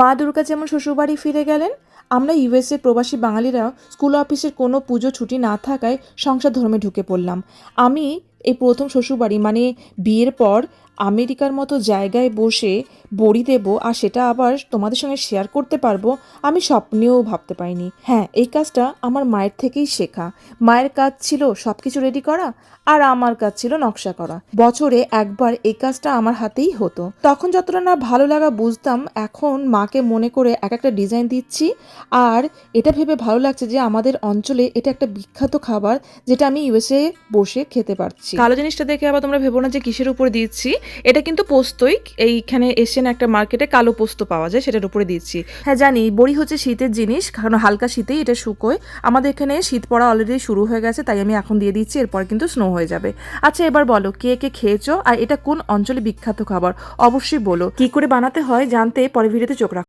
মা দুর্গা যেমন শ্বশুরবাড়ি ফিরে গেলেন, আমরা ইউএসএ প্রবাসী বাঙালিরা স্কুল অফিসের কোনো পুজো ছুটি না থাকায় সংসার ধর্মে ঢুকে পড়লাম। আমি এই প্রথম শ্বশুরবাড়ি মানে বিয়ের পর আমেরিকার মতো জায়গায় বসে বড়ি দেব আর সেটা আবার তোমাদের সঙ্গে শেয়ার করতে পারব, আমি স্বপ্নেও ভাবতে পারিনি। হ্যাঁ এই কাজটা আমার মায়ের থেকেই শেখা। মায়ের কাজ ছিল সব কিছু রেডি করা আর আমার কাজ ছিল নকশা করা। বছরে একবার এই কাজটা আমার হাতেই হতো। তখন যতটা না ভালো লাগা বুঝতাম, এখন মাকে মনে করে এক একটা ডিজাইন দিচ্ছি আর এটা ভেবে ভালো লাগছে যে আমাদের অঞ্চলে এটা একটা বিখ্যাত খাবার যেটা আমি ইউএসএ বসে খেতে পারছি। কালো জিনিসটা দেখে আবার তোমরা ভেবো না যে কিসের উপর দিচ্ছি। এটা কিন্তু পোস্তই, এইখানে এশিয়ান একটা মার্কেটে কালো পোস্ত পাওয়া যায়, সেটার উপরে দিচ্ছি। হ্যাঁ জানি, বড়ি হচ্ছে শীতের জিনিস, কারণ হালকা শীতেই এটা শুকোয়। আমাদের এখানে শীত পড়া অলরেডি শুরু হয়ে গেছে, তাই আমি এখন দিয়ে দিচ্ছি, এরপর কিন্তু স্নো হয়ে যাবে। আচ্ছা এবার বলো, কে কে খেয়েছো আর এটা কোন অঞ্চলে বিখ্যাত খাবার? অবশ্যই বলো। কি করে বানাতে হয় জানতে পরে ভিডিওতে চোখ রাখো